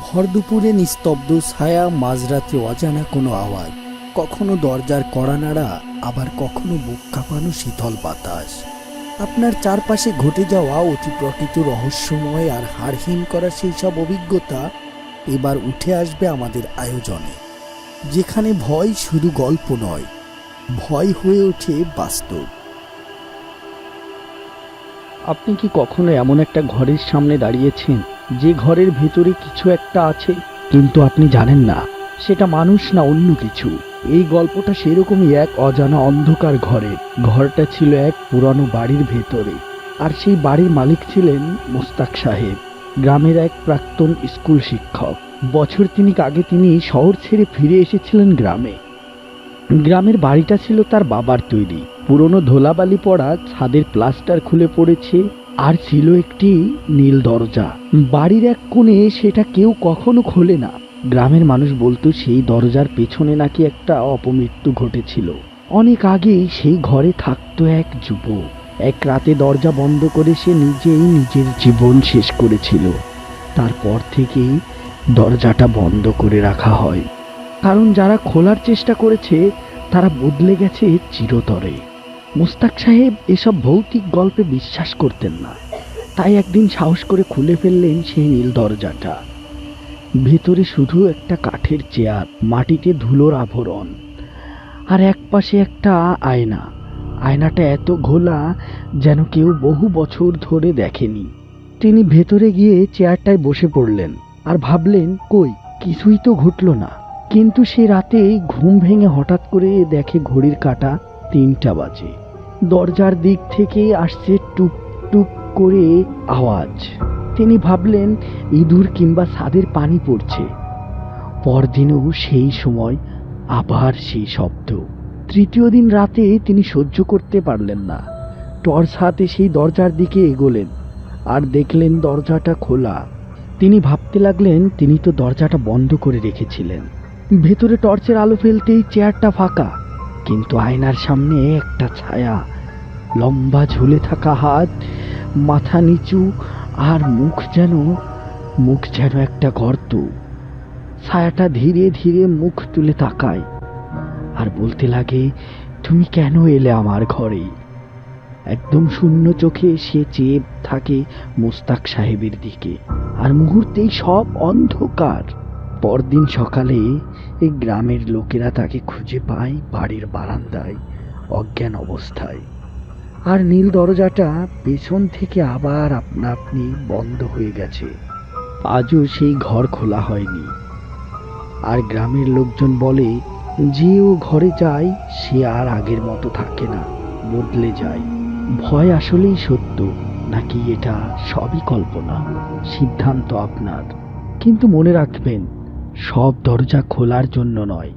ভর দুপুরে নিস্তব্ধ ছায়া মাঝরাতে অজানা কোনো আওয়াজ। কখনো দরজার কড়া নাড়া, আবার কখনো বুক কাঁপানো শীতল বাতাস। আপনার চারপাশে ঘটে যাওয়া অতি প্রকৃত রহস্যময় আর হারহীন করা সেই সব অভিজ্ঞতা এবার উঠে আসবে আমাদের আয়োজনে। যেখানে ভয় শুধু গল্প নয়, ভয় হয়ে ওঠে বাস্তব। আপনি কি কখনো এমন একটা ঘরের সামনে দাঁড়িয়েছেন? যে ঘরের ভেতরে কিছু একটা আছে, কিন্তু আপনি জানেন না, সেটা মানুষ না অন্য কিছু। এই গল্পটা সেরকমই এক অজানা অন্ধকার ঘরে। ঘরটা ছিল এক পুরানো বাড়ির ভেতরে, আর সেই বাড়ির মালিক ছিলেন মোস্তাক সাহেব, গ্রামের এক প্রাক্তন স্কুল শিক্ষক। বছর তিনিক আগে তিনি শহর ছেড়ে ফিরে এসেছিলেন গ্রামে। গ্রামের বাড়িটা ছিল তার বাবার তৈরি। পুরনো ধোলাবালি পড়া ছাদের প্লাস্টার খুলে পড়েছে আর ছিল একটি নীল দরজা। বাড়ির এক কোণে সেটা কেউ কখনো খোলে না। গ্রামের মানুষ বলতো সেই দরজার পেছনে নাকি একটা অপমৃত্যু ঘটেছিল। অনেক আগেই সেই ঘরে থাকতো এক যুবক। এক রাতে দরজা বন্ধ করে সে নিজেই নিজের জীবন শেষ করেছিল। তারপর থেকেই দরজাটা বন্ধ করে রাখা হয়। কারণ যারা খোলার চেষ্টা করেছে, তারা বদলে গেছে চিরতরে। মুস্তাক সাহেব এসব ভৌতিক গল্পে বিশ্বাস করতেন না। তাই একদিন সাহস করে খুলে ফেললেন সেই নীল দরজাটা। ভেতরে শুধু একটা কাঠের চেয়ার, মাটিতে ধুলোর আভরণ আর এক পাশে একটা আয়না। আয়নাটা এত ঘোলা যেন কেউ বহু বছর ধরে দেখেনি। তিনি ভেতরে গিয়ে চেয়ারটায় বসে পড়লেন আর ভাবলেন, কই, কিছুই তো ঘটলো না। কিন্তু সে রাতে ঘুম ভেঙে হঠাৎ করে দেখে ঘড়ির কাঁটা তিনটা বাজে। দরজার দিক থেকে আসছে টুক টুক করে আওয়াজ। তিনি ভাবলেন, ইঁদুর কিংবা ছাদের পানি পড়ছে। পরদিনও সেই সময় আবার সেই শব্দ। তৃতীয় দিন রাতে তিনি সহ্য করতে পারলেন না। টর্চ হাতে সেই দরজার দিকে এগোলেন আর দেখলেন দরজাটা খোলা। তিনি ভাবতে লাগলেন, তিনি তো দরজাটা বন্ধ করে রেখেছিলেন। ভেতরে টর্চের আলো ফেলতেই চেয়ারটা ফাঁকা। কিন্তু আয়নার সামনে একটা ছায়া। লম্বা ঝুলে থাকা হাত, মাথা নিচু, আর মুখ যেন মুখ যেন একটা গর্ত। ছায়াটা ধীরে ধীরে মুখ তুলে তাকায়। আর বলতে লাগে, তুমি কেন এলে আমার ঘরে? একদম শূন্য চোখে সে চেয়ে থাকে মোস্তাক সাহেবের দিকে। আর মুহূর্তেই সব অন্ধকার। পরদিন সকালে এই গ্রামের লোকেরা তাকে খুঁজে পায় বাড়ির বারান্দায়, অজ্ঞান অবস্থায়। আর নীল দরজাটা পেছন থেকে আবার আপনা আপনি বন্ধ হয়ে গেছে। আজও সেই ঘর খোলা হয়নি। আর গ্রামের লোকজন বলে, যে ও ঘরে যায়, সে আর আগের মতো থাকে না, বদলে যায়। ভয় আসলেই সত্য, নাকি এটা সবই কল্পনা? সিদ্ধান্ত আপনার। কিন্তু মনে রাখবেন সব দরজা খোলার জন্য নয়।